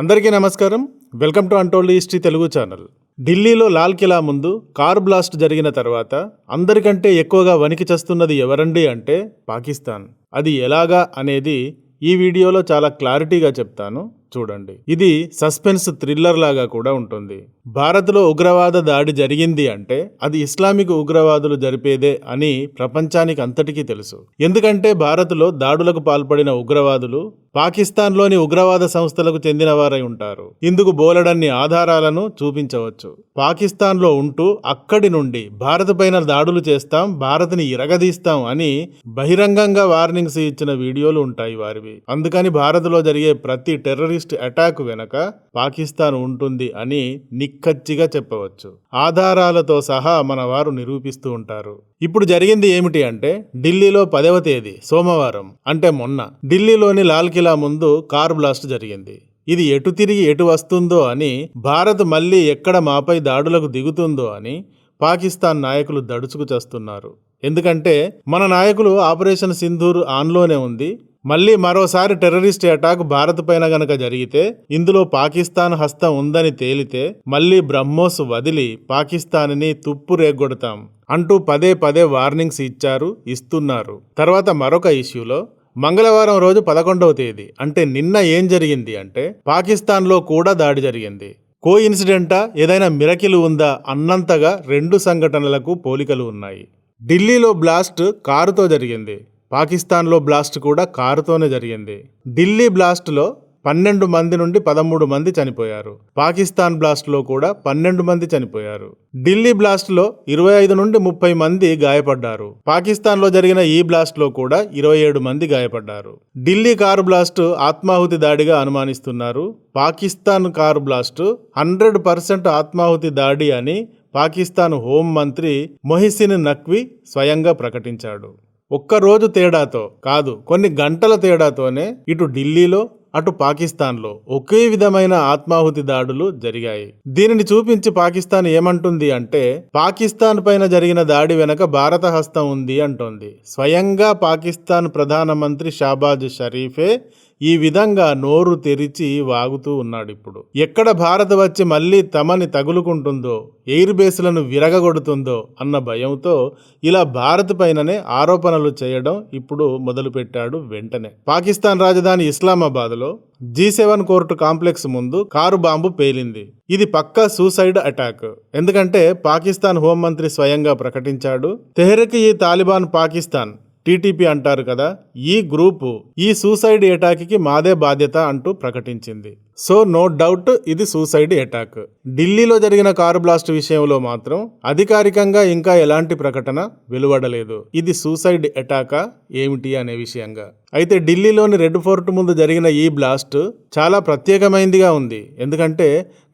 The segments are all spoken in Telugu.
అందరికీ నమస్కారం. Welcome to untold history Telugu channel. ఢిల్లీలో లాల్ కిలా ముందు కార్ బ్లాస్ట్ జరిగిన తర్వాత అందరికంటే ఎక్కువగా వణికి చస్తున్నది ఎవరండి అంటే పాకిస్తాన్. అది ఎలాగా అనేది ఈ వీడియోలో చాలా క్లారిటీగా చెప్తాను. చూడండి. ఇది సస్పెన్స్ థ్రిల్లర్ లాగా కూడా ఉంటుంది. భారత్లో ఉగ్రవాద దాడి జరిగింది అంటే అది ఇస్లామిక్ ఉగ్రవాదులు జరిపేదే అని ప్రపంచానికి అంతటికీ తెలుసు. ఎందుకంటే భారత్లో దాడులకు పాల్పడిన ఉగ్రవాదులు పాకిస్తాన్లోని ఉగ్రవాద సంస్థలకు చెందినవారై ఉంటారు. ఇందుకు బోలెడన్ని ఆధారాలను చూపించవచ్చు. పాకిస్తాన్లో ఉంటూ అక్కడి నుండి భారత్ పైన దాడులు చేస్తాం భారత్ని ఇరగదీస్తాం అని బహిరంగంగా వార్నింగ్స్ ఇచ్చిన వీడియోలు ఉంటాయి వారివి. అందుకని భారత్లో జరిగే ప్రతి టెర్రరిస్ట్ అటాక్ వెనక పాకిస్తాన్ ఉంటుంది అని నిక్ నిక్కచ్చిగా చెప్పవచ్చు. ఆధారాలతో సహా మన వారు నిరూపిస్తూ ఉంటారు. ఇప్పుడు జరిగింది ఏమిటి అంటే ఢిల్లీలో పదవ తేదీ సోమవారం అంటే మొన్న. ఢిల్లీలోని లాల్ కిలా ముందు కార్ బ్లాస్ట్ జరిగింది. ఇది ఎటు తిరిగి ఎటు వస్తుందో అని భారత్ మళ్ళీ ఎక్కడ మాపై దాడులకు దిగుతుందో అని పాకిస్తాన్ నాయకులు దడుచుకు చేస్తున్నారు. ఎందుకంటే మన నాయకులు ఆపరేషన్ సింధూర్ ఆన్లోనే ఉంది మళ్ళీ మరోసారి టెర్రరిస్ట్ అటాక్ భారత్ పైన గనక జరిగితే ఇందులో పాకిస్తాన్ హస్తం ఉందని తేలితే మళ్ళీ బ్రహ్మోస్ వదిలి పాకిస్తాన్ని తుప్పు రేగొడతాం అంటూ పదే పదే వార్నింగ్స్ ఇచ్చారు ఇస్తున్నారు. తర్వాత మరొక ఇష్యూలో మంగళవారం రోజు పదకొండవ తేదీ అంటే నిన్న ఏం జరిగింది అంటే పాకిస్తాన్లో కూడా దాడి జరిగింది. కో ఇన్సిడెంటా ఏదైనా మిరకిలు ఉందా అన్నంతగా రెండు సంఘటనలకు పోలికలు ఉన్నాయి. ఢిల్లీలో బ్లాస్ట్ కారుతో జరిగింది. పాకిస్తాన్లో బ్లాస్ట్ కూడా కారుతోనే జరిగింది. ఢిల్లీ బ్లాస్ట్లో పన్నెండు మంది నుండి పదమూడు మంది చనిపోయారు. పాకిస్తాన్ బ్లాస్ట్లో కూడా పన్నెండు మంది చనిపోయారు. ఢిల్లీ బ్లాస్ట్లో ఇరవై ఐదు నుండి ముప్పై మంది గాయపడ్డారు. పాకిస్తాన్లో జరిగిన ఈ బ్లాస్ట్లో కూడా ఇరవై ఏడు మంది గాయపడ్డారు. ఢిల్లీ కారు బ్లాస్ట్ ఆత్మాహుతి దాడిగా అనుమానిస్తున్నారు. Pakistan car blast hundred percent ఆత్మాహుతి దాడి అని పాకిస్తాన్ హోం మంత్రి మొహిసిన్ నక్వి స్వయంగా ప్రకటించాడు. ఒక్కరోజు తేడాతో కాదు కొన్ని గంటల తేడాతోనే ఇటు ఢిల్లీలో అటు పాకిస్తాన్లో ఒకే విధమైన ఆత్మాహుతి దాడులు జరిగాయి. దీనిని చూపించి పాకిస్తాన్ ఏమంటుంది అంటే పాకిస్తాన్ పైన జరిగిన దాడి వెనక భారత హస్తం ఉంది అంటోంది. స్వయంగా పాకిస్తాన్ ప్రధానమంత్రి షాబాజ్ షరీఫే ఈ విధంగా నోరు తెరిచి వాగుతూ ఉన్నాడు ఇప్పుడు. ఎక్కడ భారత్ వచ్చి మళ్ళీ తమని తగులుకుంటుందో ఎయిర్ బేస్లను విరగగొడుతుందో అన్న భయంతో ఇలా భారత్ పైననే ఆరోపణలు చేయడం ఇప్పుడు మొదలుపెట్టాడు వెంటనే. పాకిస్తాన్ రాజధాని ఇస్లామాబాద్లో జీ సెవెన్ కోర్టు కాంప్లెక్స్ ముందు కారు బాంబు పేలింది. ఇది పక్కా సూసైడ్ అటాక్. ఎందుకంటే పాకిస్తాన్ హోంమంత్రి స్వయంగా ప్రకటించాడు తెహ్రక్ ఈ తాలిబాన్ పాకిస్తాన్ టీటీపీ అంటారు కదా ఈ గ్రూపు ఈ సూసైడ్ అటాక్కి మాదే బాధ్యత అంటూ ప్రకటించింది. సో నో డౌట్ ఇది సూసైడ్ అటాక్ ఢిల్లీలో జరిగిన కారు బ్లాస్ట్ విషయంలో మాత్రం అధికారికంగా ఇంకా ఎలాంటి ప్రకటన వెలువడలేదు. ఇది సూసైడ్ అటాకా ఏమిటి అనే విషయంగా. అయితే ఢిల్లీలోని రెడ్ ఫోర్ట్ ముందు జరిగిన ఈ బ్లాస్ట్ చాలా ప్రత్యేకమైందిగా ఉంది. ఎందుకంటే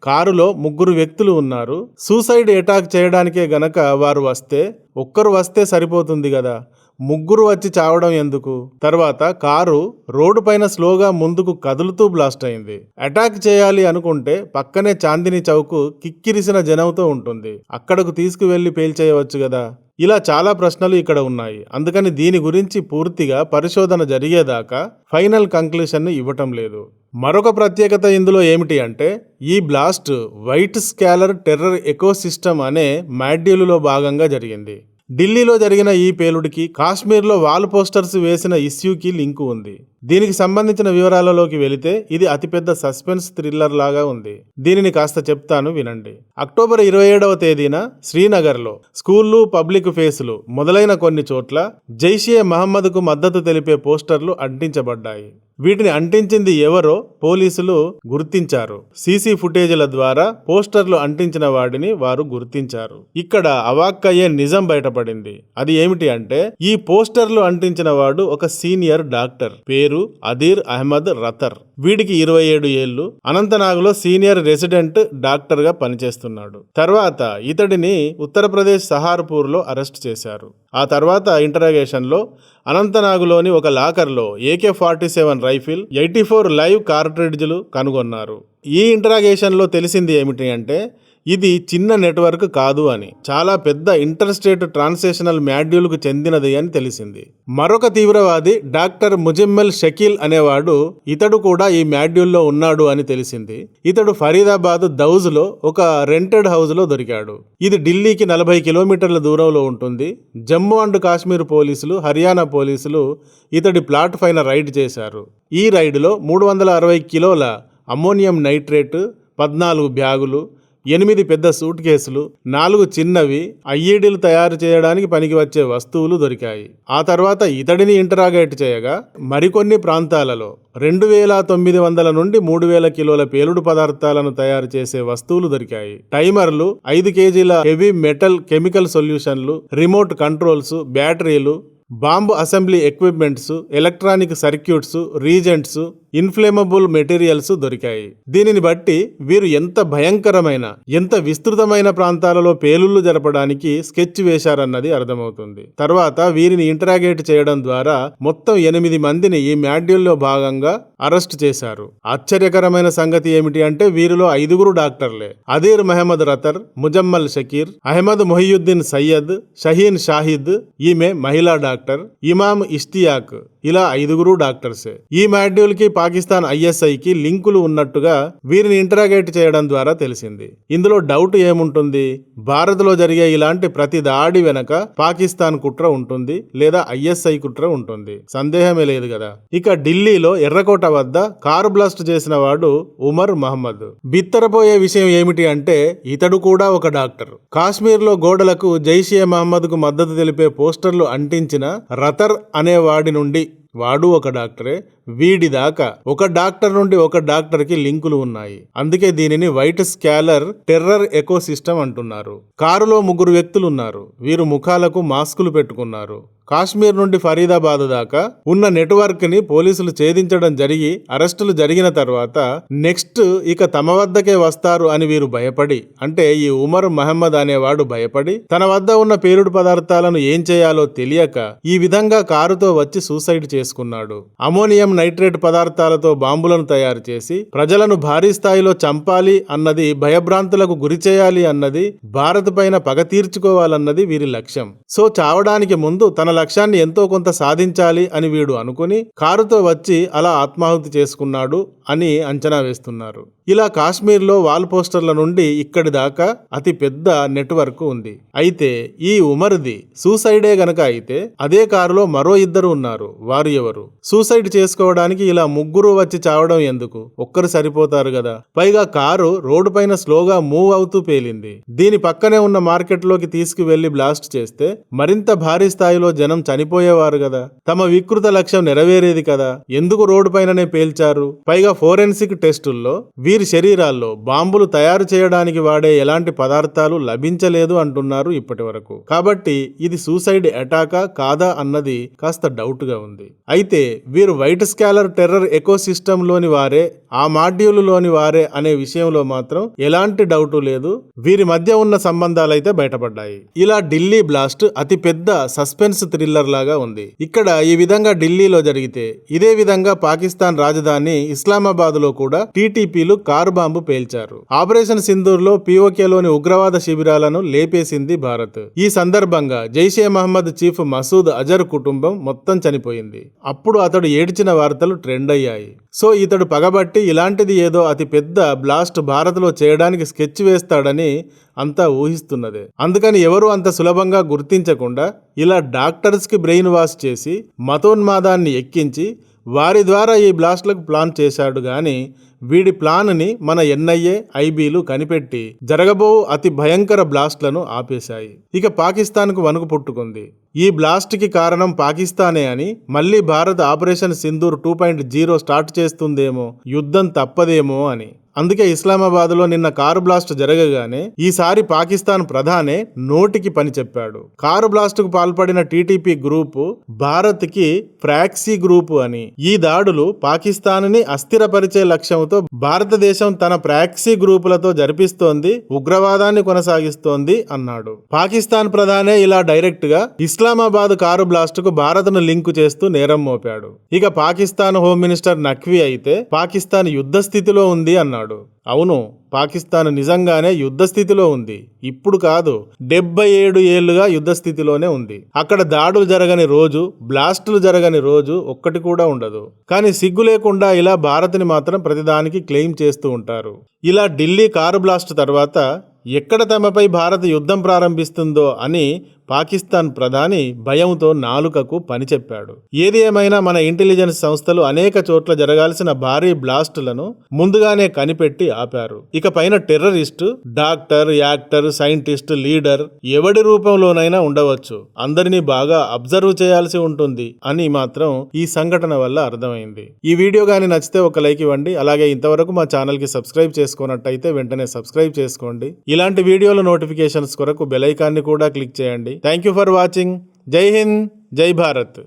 కారులో ముగ్గురు వ్యక్తులు ఉన్నారు. సూసైడ్ అటాక్ చేయడానికే గనక వారు వస్తే ఒక్కరు వస్తే సరిపోతుంది కదా. ముగ్గురు వచ్చి చావడం ఎందుకు? తర్వాత కారు రోడ్డు పైన స్లోగా ముందుకు కదులుతూ బ్లాస్ట్ అయింది. అటాక్ చేయాలి అనుకుంటే పక్కనే చాందిని చౌక్ కిక్కిరిసిన జనంతో ఉంటుంది. అక్కడకు తీసుకువెళ్ళి పేల్చేయవచ్చు కదా? ఇలా చాలా ప్రశ్నలు ఇక్కడ ఉన్నాయి. అందుకని దీని గురించి పూర్తిగా పరిశోధన జరిగేదాకా ఫైనల్ కంక్లూషన్ ఇవ్వటం లేదు. మరొక ప్రత్యేకత ఇందులో ఏమిటి అంటే ఈ blast white scholar terror ecosystem అనే మాడ్యూలులో భాగంగా జరిగింది. ఢిల్లీలో జరిగిన ఈ పేలుడికి కాశ్మీర్లో వాల్ పోస్టర్స్ వేసిన ఇష్యూకి లింకు ఉంది. దీనికి సంబంధించిన వివరాలలోకి వెళితే ఇది అతిపెద్ద సస్పెన్స్ థ్రిల్లర్ లాగా ఉంది. దీనిని కాస్త చెప్తాను వినండి. అక్టోబర్ ఇరవై ఏడవ తేదీన శ్రీనగర్లో స్కూళ్ళు పబ్లిక్ ఫేసులు మొదలైన కొన్ని చోట్ల జైషే మహమ్మద్కు మద్దతు తెలిపే పోస్టర్లు అంటించబడ్డాయి. వీటిని అంటించింది ఎవరో పోలీసులు గుర్తించారు. సీసీ ఫుటేజీల ద్వారా పోస్టర్లు అంటించిన వాడిని వారు గుర్తించారు. ఇక్కడ అవాక్కయ్యే నిజం బయటపడింది. అది ఏమిటి అంటే ఈ పోస్టర్లు అంటించిన వాడు ఒక సీనియర్ డాక్టర్. పేరు అదీర్ అహ్మద్ రతర్. వీడికి ఇరవై ఏడు ఏళ్ళు అనంతనాగ్లో సీనియర్ రెసిడెంట్ డాక్టర్గా పనిచేస్తున్నాడు. తర్వాత ఇతడిని ఉత్తరప్రదేశ్ సహార్పూర్లో అరెస్ట్ చేశారు. ఆ తర్వాత ఇంటరాగేషన్లో అనంతనాగులోని ఒక లాకర్లో AK forty seven rifle eighty four live కార్ట్రిడ్జ్లు కనుగొన్నారు. ఈ ఇంటరాగేషన్లో తెలిసింది ఏమిటి అంటే ఇది చిన్న నెట్వర్క్ కాదు అని చాలా పెద్ద ఇంటర్ స్టేట్ ట్రాన్స్లేషనల్ మాడ్యూల్కు చెందినది అని తెలిసింది. మరొక తీవ్రవాది డాక్టర్ ముజమ్మెల్ షకీల్ అనేవాడు ఇతడు కూడా ఈ మాడ్యూల్లో ఉన్నాడు అని తెలిసింది. ఇతడు ఫరీదాబాద్ దౌజ్లో ఒక రెంటెడ్ హౌస్లో దొరికాడు. ఇది ఢిల్లీకి నలభై కిలోమీటర్ల దూరంలో ఉంటుంది. జమ్మూ అండ్ కాశ్మీర్ పోలీసులు హర్యానా పోలీసులు ఇతడి ప్లాట్ పైన రైడ్ చేశారు. ఈ రైడ్లో మూడు వందల అరవై కిలోల అమ్మోనియం నైట్రేట్ పద్నాలుగు బ్యాగులు ఎనిమిది పెద్ద సూట్ కేసులు నాలుగు చిన్నవి ఐఈడీలు తయారు చేయడానికి పనికి వచ్చే వస్తువులు దొరికాయి. ఆ తర్వాత ఇతడిని ఇంటరాగేట్ చేయగా మరికొన్ని ప్రాంతాలలో రెండు వేల తొమ్మిది వందల నుండి మూడు వేల కిలోల పేలుడు పదార్థాలను తయారు చేసే వస్తువులు దొరికాయి. టైమర్లు ఐదు కేజీల హెవీ మెటల్ కెమికల్ సొల్యూషన్లు రిమోట్ కంట్రోల్స్ బ్యాటరీలు bomb assembly equipments electronic circuits reagents inflammable materials దొరికాయి. దీనిని బట్టి వీరు ఎంత భయంకరమైన ఎంత విస్తృతమైన ప్రాంతాలలో పేలుళ్ళు జరపడానికి స్కెచ్ వేశారన్నది అర్థమవుతుంది. తర్వాత వీరిని ఇంటరాగేట్ చేయడం ద్వారా మొత్తం ఎనిమిది మందిని ఈ మాడ్యూల్లో భాగంగా అరెస్ట్ చేశారు. ఆశ్చర్యకరమైన సంగతి ఏమిటి అంటే వీరిలో ఐదుగురు డాక్టర్లే. అదీర్ మహమ్మద్ రతర్ ముజమ్మల్ షకీర్ అహ్మద్ మొహియుద్దీన్ సయ్యద్ షహీన్ షాహిద్ ఈమె మహిళా డాక్టర్ ఇమామ్ ఇష్తియాక్ ఇలా ఐదుగురు డాక్టర్సే. ఈ మాడ్యూల్కి పాకిస్తాన్ ఐఎస్ఐకి లింకులు ఉన్నట్టుగా వీరిని ఇంటరాగేట్ చేయడం ద్వారా తెలిసింది. ఇందులో డౌట్ ఏముంటుంది? భారత్లో జరిగే ఇలాంటి ప్రతి దాడి వెనక పాకిస్తాన్ కుట్ర ఉంటుంది లేదా ఐఎస్ఐ కుట్ర ఉంటుంది? సందేహమే లేదు కదా. ఇక ఢిల్లీలో ఎర్రకోట వద్ద కారు బ్లాస్ట్ చేసిన వాడు ఉమర్ మహమ్మద్. బిత్తరపోయే విషయం ఏమిటి అంటే ఇతడు కూడా ఒక డాక్టర్. కాశ్మీర్లో గోడలకు జైషే మహమ్మద్కు మద్దతు తెలిపే పోస్టర్లు అంటించిన రతర్ అనే వాడి నుండి వాడు ఒక డాక్టరే. వీడి దాకా ఒక డాక్టర్ నుండి ఒక డాక్టర్కి లింకులు ఉన్నాయి. అందుకే దీనిని వైట్ స్కాలర్ టెర్రర్ ఎకోసిస్టమ్ అంటున్నారు. కారులో ముగ్గురు వ్యక్తులు ఉన్నారు వీరు ముఖాలకు మాస్కులు పెట్టుకున్నారు. కాశ్మీర్ నుండి ఫరీదాబాద్ దాకా ఉన్న నెట్వర్క్ని పోలీసులు ఛేదించడం జరిగి అరెస్టులు జరిగిన తర్వాత నెక్స్ట్ ఇక తమ వద్దకే వస్తారు అని వీరు భయపడి అంటే ఈ ఉమర్ మహమ్మద్ అనేవాడు భయపడి తన వద్ద ఉన్న పేలుడు పదార్థాలను ఏం చేయాలో తెలియక ఈ విధంగా కారుతో వచ్చి సూసైడ్ చేసుకున్నాడు. అమోనియం నైట్రేట్ పదార్థాలతో బాంబులను తయారు చేసి ప్రజలను భారీ స్థాయిలో చంపాలి అన్నది భయభ్రాంతులకు గురి చేయాలి అన్నది భారత్ పైన పగ తీర్చుకోవాలన్నది వీరి లక్ష్యం. సో చావడానికి ముందు తన లక్ష్యాన్ని ఎంతో కొంత సాధించాలి అని వీడు అనుకుని కారుతో వచ్చి అలా ఆత్మాహుతి చేసుకున్నాడు. అని అంచనా వేస్తున్నారు. ఇలా కాశ్మీర్లో వాల్ పోస్టర్ల నుండి ఇక్కడి దాకా అతి పెద్ద నెట్వర్క్ ఉంది. అయితే ఈ ఉమర్ది సూసైడే గనక అయితే అదే కారులో మరో ఇద్దరు ఉన్నారు. వారు ఎవరు? సూసైడ్ చేసుకోవడానికి ఇలా ముగ్గురు వచ్చి చావడం ఎందుకు? ఒక్కరు సరిపోతారు కదా. పైగా కారు రోడ్డు పైన స్లోగా మూవ్ అవుతూ పేలింది. దీని పక్కనే ఉన్న మార్కెట్లోకి తీసుకువెళ్ళి బ్లాస్ట్ చేస్తే మరింత భారీ స్థాయిలో జనం చనిపోయేవారు కదా. తమ వికృత లక్ష్యం నెరవేరేది కదా. ఎందుకు రోడ్డు పైననే పేల్చారు? పైగా ఫోరెన్సిక్ టెస్టుల్లో వీరి శరీరాల్లో బాంబులు తయారు చేయడానికి వాడే ఎలాంటి పదార్థాలు లభించలేదు అంటున్నారు ఇప్పటి వరకు కాబట్టి ఇది సూసైడ్ అటాకా కాదా అన్నది కాస్త డౌట్గా ఉంది. అయితే వీరు వైట్ స్కాలర్ టెర్రర్ ఎకోసిస్టంలోని లోని వారే ఆ మాడ్యూలులోని వారే అనే విషయంలో మాత్రం ఎలాంటి డౌటు లేదు. వీరి మధ్య ఉన్న సంబంధాలైతే బయటపడ్డాయి. ఇలా ఢిల్లీ బ్లాస్ట్ అతి పెద్ద సస్పెన్స్ థ్రిల్లర్ లాగా ఉంది. ఇక్కడ ఈ విధంగా ఢిల్లీలో జరిగితే ఇదే విధంగా పాకిస్తాన్ రాజధాని నిజామాబాద్లో కూడా టీటీపీలు కారు బాంబు పేల్చారు. ఆపరేషన్ సింధూర్లో పీఓకేలోని ఉగ్రవాద శిబిరాలను లేపేసింది భారత్. ఈ సందర్భంగా జైషే మహమ్మద్ చీఫ్ మసూద్ అజర్ కుటుంబం మొత్తం చనిపోయింది. అప్పుడు అతడు ఏడ్చిన వార్తలు ట్రెండ్ అయ్యాయి. సో ఇతడు పగబట్టి ఇలాంటిది ఏదో అతి పెద్ద బ్లాస్ట్ భారత్లో చేయడానికి స్కెచ్ వేస్తాడని అంతా ఊహిస్తున్నదే. అందుకని ఎవరు అంత సులభంగా గుర్తించకుండా ఇలా డాక్టర్స్కి బ్రెయిన్ వాష్ చేసి మతోన్మాదాన్ని ఎక్కించి వారి ద్వారా ఈ బ్లాస్ట్లకు ప్లాన్ చేశాడు గాని వీడి ప్లాన్ని మన ఎన్ఐఏ ఐబీలు కనిపెట్టి జరగబో అతి భయంకర బ్లాస్ట్లను ఆపేశాయి. ఇక పాకిస్తాన్కు వణుకు పుట్టుకుంది. ఈ బ్లాస్ట్కి కారణం పాకిస్తానే అని మళ్ళీ Bharat operation Sindoor two point zero start చేస్తుందేమో యుద్ధం తప్పదేమో అని. అందుకే ఇస్లామాబాద్లో నిన్న కారు బ్లాస్ట్ జరగగానే ఈసారి పాకిస్తాన్ ప్రధానే నోటికి పని చెప్పాడు. కారు బ్లాస్ట్కు పాల్పడిన టీటీపీ గ్రూపు భారత్కి ప్రాక్సీ గ్రూపు అని. ఈ దాడులు పాకిస్తాన్ని అస్థిరపరిచే లక్ష్యంతో భారతదేశం తన ప్రాక్సీ గ్రూపులతో జరిపిస్తోంది ఉగ్రవాదాన్ని కొనసాగిస్తోంది అన్నాడు. పాకిస్తాన్ ప్రధానే ఇలా డైరెక్ట్గా ఇస్లామాబాద్ కారు బ్లాస్ట్కు లింకు చేస్తూ నేరం మోపాడు. ఇక పాకిస్తాన్ హోమ్ మినిస్టర్ నఖ్వీ అయితే పాకిస్తాన్ యుద్ధ స్థితిలో ఉంది అన్నాడు. అన్నాడు అవును పాకిస్తాన్ నిజంగానే యుద్ధ స్థితిలో ఉంది. ఇప్పుడు కాదు డెబ్బై ఏడు ఏళ్ళుగా యుద్ధ స్థితిలోనే ఉంది. అక్కడ దాడులు జరగని రోజు బ్లాస్టులు జరగని రోజు ఒక్కటి కూడా ఉండదు. కానీ సిగ్గు లేకుండా ఇలా భారత్ని మాత్రం ప్రతిదానికి క్లెయిమ్ చేస్తూ ఉంటారు. ఇలా ఢిల్లీ కారు బ్లాస్ట్ తర్వాత ఎక్కడ తమపై భారత్ యుద్ధం ప్రారంభిస్తుందో అని పాకిస్తాన్ ప్రధాని భయంతో నాలుకకు పని చెప్పాడు. ఏది ఏమైనా మన ఇంటెలిజెన్స్ సంస్థలు అనేక చోట్ల జరగాల్సిన భారీ బ్లాస్టులను ముందుగానే కనిపెట్టి ఆపారు. ఇక పైన terrorist doctor actor scientist leader ఎవడి రూపంలోనైనా ఉండవచ్చు. అందరినీ బాగా అబ్జర్వ్ చేయాల్సి ఉంటుంది అని మాత్రం ఈ సంఘటన వల్ల అర్థమైంది. ఈ వీడియో కానీ నచ్చితే ఒక లైక్ ఇవ్వండి. అలాగే ఇంతవరకు మా ఛానల్కి సబ్స్క్రైబ్ చేసుకున్నట్టయితే వెంటనే సబ్స్క్రైబ్ చేసుకోండి. ఇలాంటి వీడియోల నోటిఫికేషన్స్ కొరకు బెలైకాన్ని కూడా క్లిక్ చేయండి. థ్యాంక్ యూ ఫర్ వాచింగ్ జై హింద్ జై భారత్